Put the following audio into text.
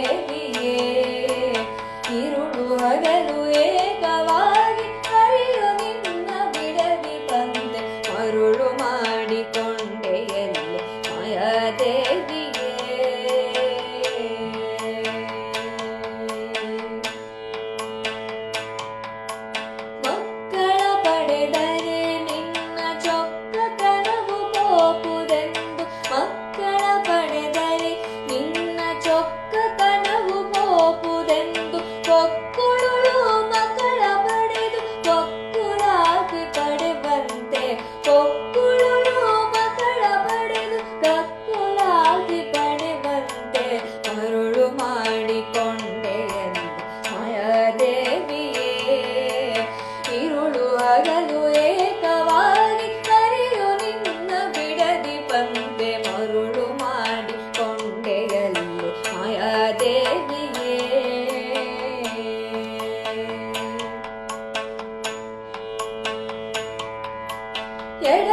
ಮಾಯಾದೇವಿಯೇ